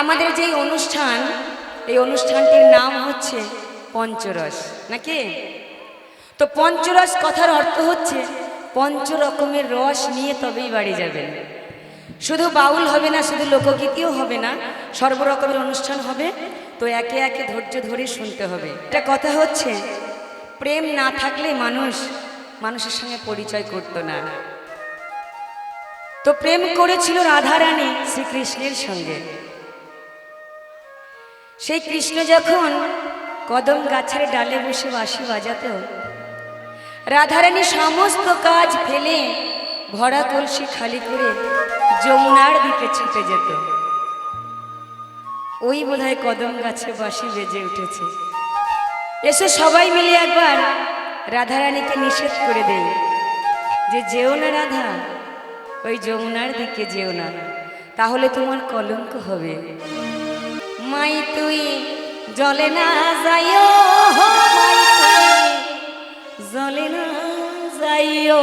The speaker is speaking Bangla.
আমাদের যে অনুষ্ঠান, এই অনুষ্ঠানটির নাম হচ্ছে পঞ্চরস, নাকি? তো পঞ্চরস কথার অর্থ হচ্ছে পঞ্চ রকমের রস নিয়ে তবেই বাড়ি যাবেন। শুধু বাউল হবে না, শুধু লোকগীতিও হবে না, সর্বরকমের অনুষ্ঠান হবে, তো একে একে ধৈর্য ধরে শুনতে হবে। এটা কথা হচ্ছে, প্রেম না থাকলে মানুষ মানুষের সঙ্গে পরিচয় করতো না। তো প্রেম করেছিল রাধারানী শ্রীকৃষ্ণের সঙ্গে। সেই কৃষ্ণ যখন কদম গাছের ডালে বসে বাঁশি বাজাতো, রাধারানী সমস্ত কাজ ফেলে ভরা কলসি খালি করে যমুনার দিকে ছুটে যেত। ওই বোধহয় কদম গাছে বাঁশি বেজে উঠেছে। এসে সবাই মিলে একবার রাধারানীকে নিষেধ করে দেয় যে, যেও না রাধা, ওই যমুনার দিকে যেও না, তাহলে তোমার কলঙ্ক হবে। মাই তুই জলে না যাইও মাই তুই জলে না যাইও।